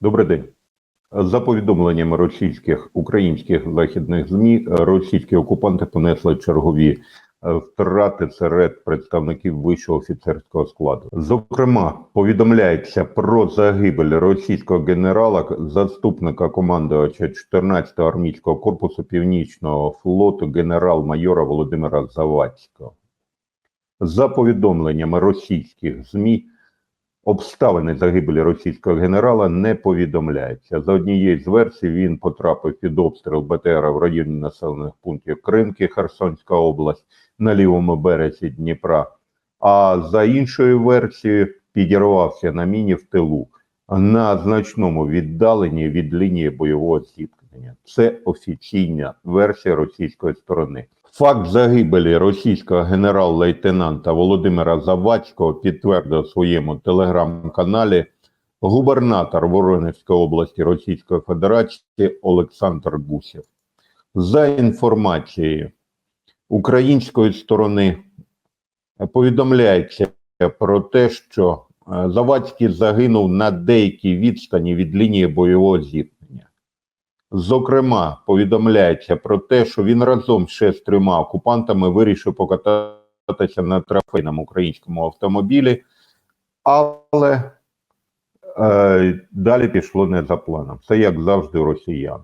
Добрий день. За повідомленнями російських українських західних ЗМІ, російські окупанти понесли чергові е, втрати серед представників вищого офіцерського складу. Зокрема, повідомляється про загибель російського генерала, заступника командувача 14-го армійського корпусу Північного флоту генерал-майора Володимира Завадського. За повідомленнями російських ЗМІ, Обставини загибелі російського генерала не повідомляються. За однією з версій він потрапив під обстріл БТР в районі населених пунктів Кримки, Херсонська область на лівому березі Дніпра. А за іншою версією підірвався на міні в тилу на значному віддаленні від лінії бойового зіткнення. Це офіційна версія російської сторони. Факт загибелі російського генерал-лейтенанта Володимира Завадського підтвердив своєму телеграм-каналі губернатор Воронезької області Російської Федерації Олександр Гусєв. За інформацією української сторони повідомляється про те, що е, Завадський загинув на деякій відстані від лінії бойового зіткнення. Зокрема, повідомляється про те, що він разом ще з трьома окупантами вирішив покататися на трофейному українському автомобілі, але е, далі пішло не за планом. Це як завжди росіян.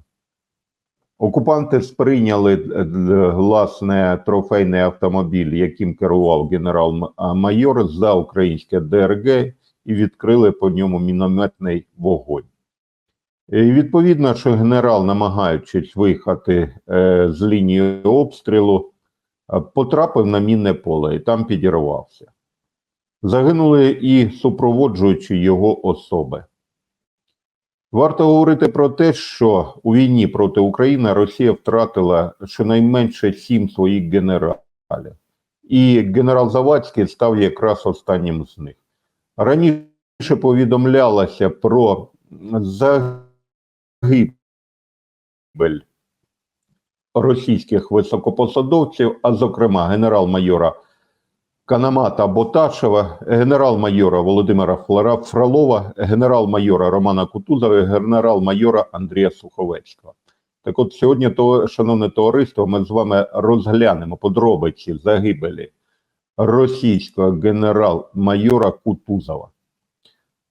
Окупанти сприйняли е, власне трофейний автомобіль, яким керував генерал-майор за українське ДРГ, і відкрили по ньому мінометний вогонь. І відповідно, що генерал, намагаючись виїхати е, з лінії обстрілу, е, потрапив на мінне поле і там підірвався. Загинули і супроводжуючи його особи. Варто говорити про те, що у війні проти України Росія втратила щонайменше сім своїх генералів, і генерал Завадський став якраз останнім з них. Раніше повідомлялося про загибель російських високопосадовців, а зокрема генерал-майора Канамата Боташева, генерал-майора Володимира Фролова, генерал-майора Романа Кутузова, генерал-майора Андрія Суховецького. Так от сьогодні, то, шановне товариство, ми з вами розглянемо подробиці загибелі російського генерал-майора Кутузова.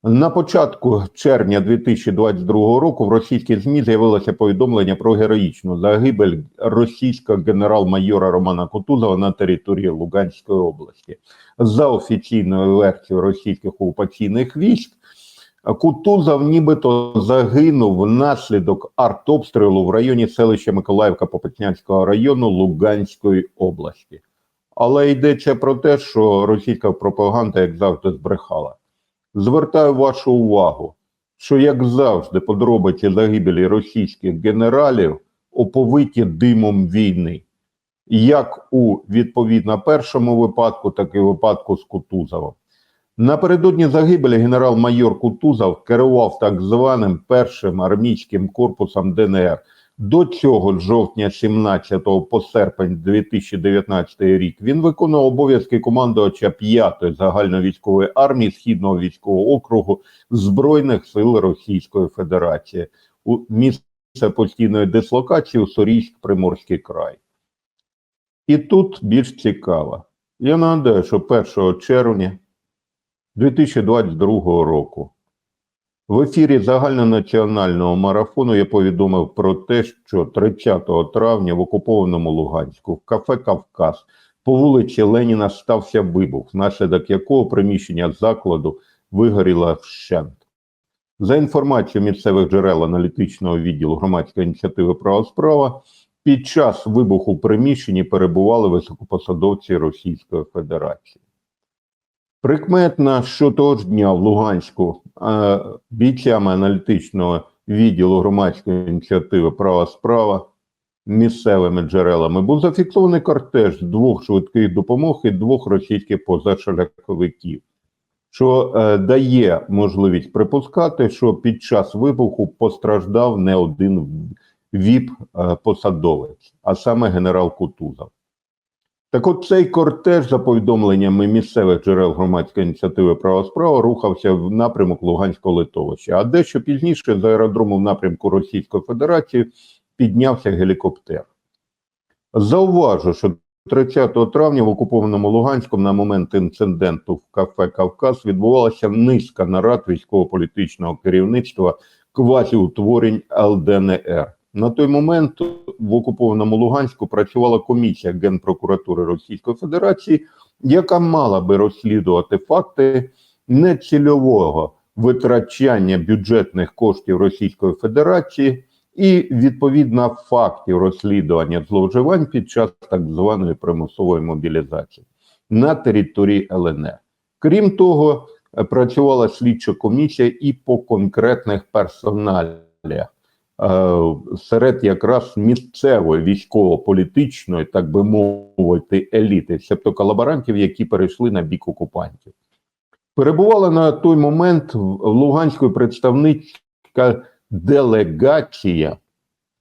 На початку червня 2022 року в російській ЗМІ з'явилося повідомлення про героїчну загибель російського генерал-майора Романа Кутузова на території Луганської області. За офіційною версією російських окупаційних військ, Кутузов нібито загинув внаслідок артобстрілу в районі селища Миколаївка Попетнянського району Луганської області. Але йдеться про те, що російська пропаганда, як завжди, збрехала. Звертаю вашу увагу, що, як завжди, подробиці загибелі російських генералів оповиті димом війни, як у відповідно першому випадку, так і випадку з Кутузовим. Напередодні загибелі генерал-майор Кутузов керував так званим першим армійським корпусом ДНР. До цього з жовтня 17 по серпень 2019 рік він виконував обов'язки командувача 5-ї загальновійськової армії Східного військового округу Збройних сил Російської Федерації у місце постійної дислокації у Сорійськ Приморський край. І тут більш цікаво. Я нагадаю, що 1 червня 2022 року в ефірі загальнонаціонального марафону я повідомив про те, що 30 травня в окупованому Луганську в кафе Кавказ по вулиці Леніна стався вибух, внаслідок якого приміщення закладу вигоріло вщент. За інформацією місцевих джерел аналітичного відділу громадської ініціативи Права справа, під час вибуху в приміщенні перебували високопосадовці Російської Федерації. Прикметно, що того ж дня в Луганську е, бійцями аналітичного відділу громадської ініціативи Права справа місцевими джерелами був зафіксований кортеж з двох швидких допомог і двох російських позашляховиків, що е, дає можливість припускати, що під час вибуху постраждав не один віп-посадовець, а саме генерал Кутузов. Так от цей кортеж, за повідомленнями місцевих джерел громадської ініціативи Права справа, рухався в напрямок Луганського литовища. А дещо пізніше з аеродрому в напрямку Російської Федерації піднявся гелікоптер. Зауважу, що 30 травня в окупованому Луганську на момент інциденту в кафе Кавказ відбувалася низка нарад військово-політичного керівництва квазіутворень ЛДНР. На той момент в окупованому Луганську працювала комісія Генпрокуратури Російської Федерації, яка мала би розслідувати факти нецільового витрачання бюджетних коштів Російської Федерації і відповідно фактів розслідування зловживань під час так званої примусової мобілізації на території ЛНР. Крім того, працювала слідча комісія і по конкретних персоналіях серед якраз місцевої військово-політичної, так би мовити, еліти, себто колаборантів, які перейшли на бік окупантів. Перебувала на той момент в Луганської представницька делегація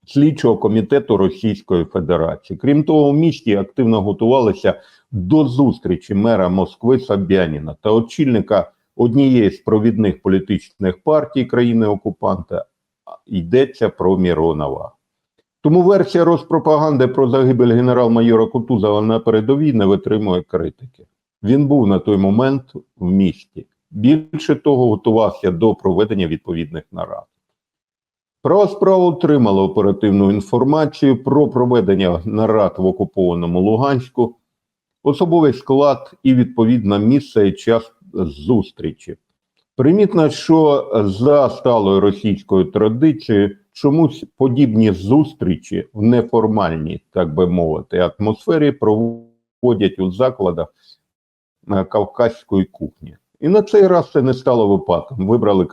слідчого комітету Російської Федерації. Крім того, у місті активно готувалися до зустрічі мера Москви Собяніна та очільника однієї з провідних політичних партій країни-окупанта. Йдеться про Міронова. Тому версія розпропаганди про загибель генерал-майора Кутузова на передовій не витримує критики. Він був на той момент в місті. Більше того, готувався до проведення відповідних нарад. Права справа отримала оперативну інформацію про проведення нарад в окупованому Луганську, особовий склад і відповідно місце і час зустрічі. Примітно, що за сталою російською традицією чомусь подібні зустрічі в неформальній, так би мовити, атмосфері проводять у закладах е, кавказької кухні. І на цей раз це не стало випадком. Вибрали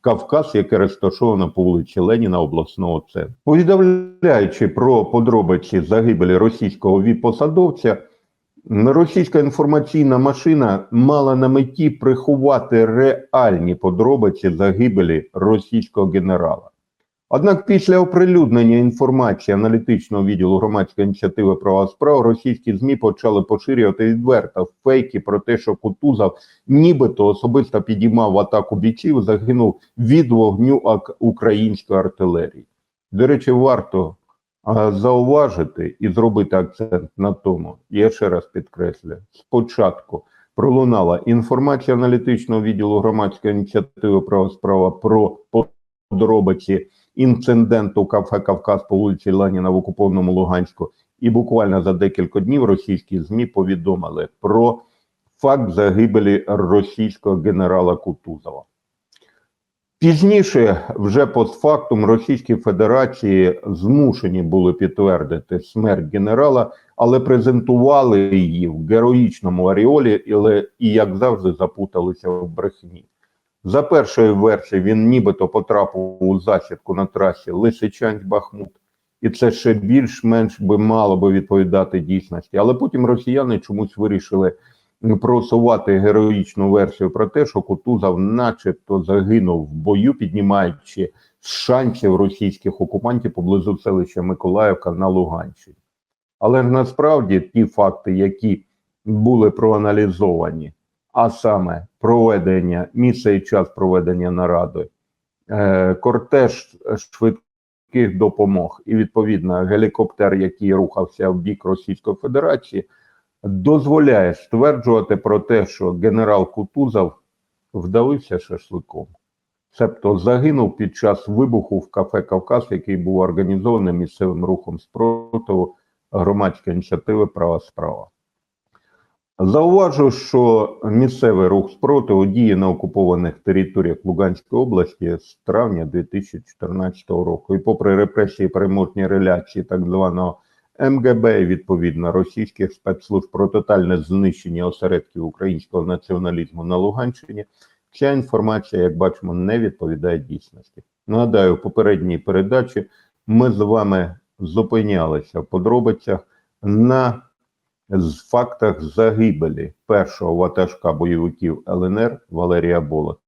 Кавказ, яке розташовано по вулиці Леніна обласного центру. Повідомляючи про подробиці загибелі російського віп-посадовця, російська інформаційна машина мала на меті приховати реальні подробиці загибелі російського генерала. Однак після оприлюднення інформації аналітичного відділу громадської ініціативи права справ російські ЗМІ почали поширювати відверто фейки про те, що Кутузов нібито особисто підіймав атаку бійців, загинув від вогню української артилерії. До речі, варто зауважити і зробити акцент на тому. Я ще раз підкреслюю: спочатку пролунала інформація аналітичного відділу громадської ініціативи права справа про подробиці інциденту кафе Кавказ по вулиці Леніна в окупованому Луганську, і буквально за декілька днів російські ЗМІ повідомили про факт загибелі російського генерала Кутузова. Пізніше, вже постфактум, Російські Федерації змушені були підтвердити смерть генерала, але презентували її в героїчному аріолі, і як завжди запуталися в брехні. За першою версією він нібито потрапив у засідку на трасі Лисичанськ-Бахмут, і це ще більш-менш би мало би відповідати дійсності. Але потім росіяни чомусь вирішили просувати героїчну версію про те, що Кутузов, начебто, загинув в бою, піднімаючи з шансів російських окупантів поблизу селища Миколаївка на Луганщині. Але насправді ті факти, які були проаналізовані, а саме проведення місце і час проведення наради, е, кортеж швидких допомог і відповідно гелікоптер, який рухався в бік Російської Федерації, дозволяє стверджувати про те, що генерал Кутузов вдавився шашликом. Себто загинув під час вибуху в кафе Кавказ, який був організований місцевим рухом спротиву громадської ініціативи Права справа. Зауважу, що місцевий рух спротиву діє на окупованих територіях Луганської області з травня 2014 року. І попри репресії переможні реляції так званого МГБ відповідно російських спецслужб про тотальне знищення осередків українського націоналізму на Луганщині, ця інформація, як бачимо, не відповідає дійсності. Нагадаю, в попередній передачі ми з вами зупинялися в подробицях на фактах загибелі першого ватажка бойовиків ЛНР Валерія Болота.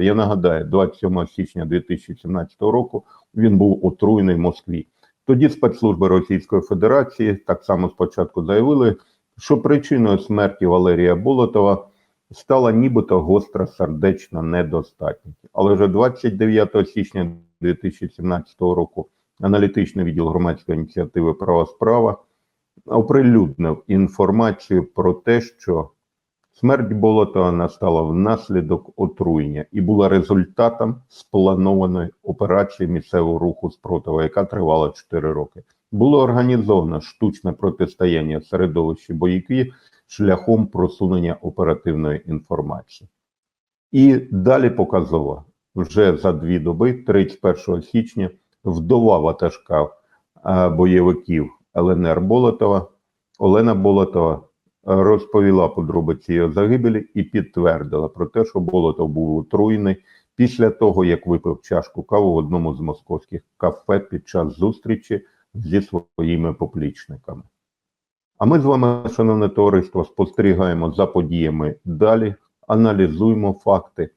Я нагадаю, 27 січня 2017 року він був отруєний в Москві. Тоді спецслужби Російської Федерації так само спочатку заявили, що причиною смерті Валерія Болотова стала нібито гостра сердечна недостатність. Але вже 29 січня 2017 року аналітичний відділ громадської ініціативи Права справа оприлюднив інформацію про те, що смерть Болотова настала внаслідок отруєння і була результатом спланованої операції місцевого руху спротиву, яка тривала 4 роки. Було організовано штучне протистояння середовищі бойовиків шляхом просунення оперативної інформації. І далі показово, вже за дві доби, 31 січня, вдова ватажка е, бойовиків ЛНР Болотова, Олена Болотова розповіла подробиці його загибелі і підтвердила про те, що Болотов був отруєний після того, як випив чашку каву в одному з московських кафе під час зустрічі зі своїми поплічниками. А ми з вами, шановне товариство, спостерігаємо за подіями далі, аналізуємо факти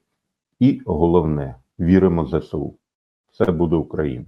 і головне, віримо ЗСУ. Це буде Україна.